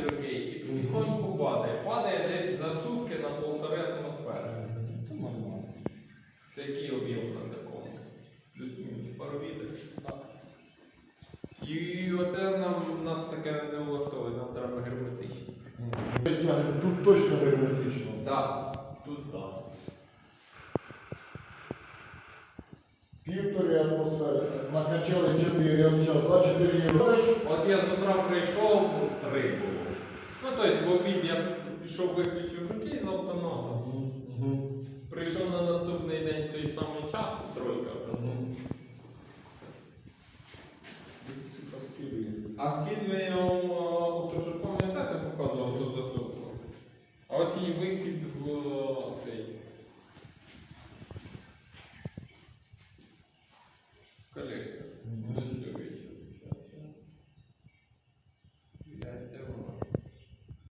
жокей і потихоньку падає. Падає десь за сутки на полтори атмосфери. Це нормально. Це який об'єм на такому? Плюс-мінус пару відер. І оце нам нас таке не влаштовує, нам треба герметичність. Тут точно герметично. Так, тут так. Півтори атмосфери. Накачали 4, от час 2-4 євро. От я з утра прийшов, ну, три було. Ну, тобто в обід я пішов, виключив жуки з автоматом. Прийшов на наступний день той самий час, тройка. А скільки вам, е, що пам'ятаєте, показував ту засувку? А ось її вихід Correct.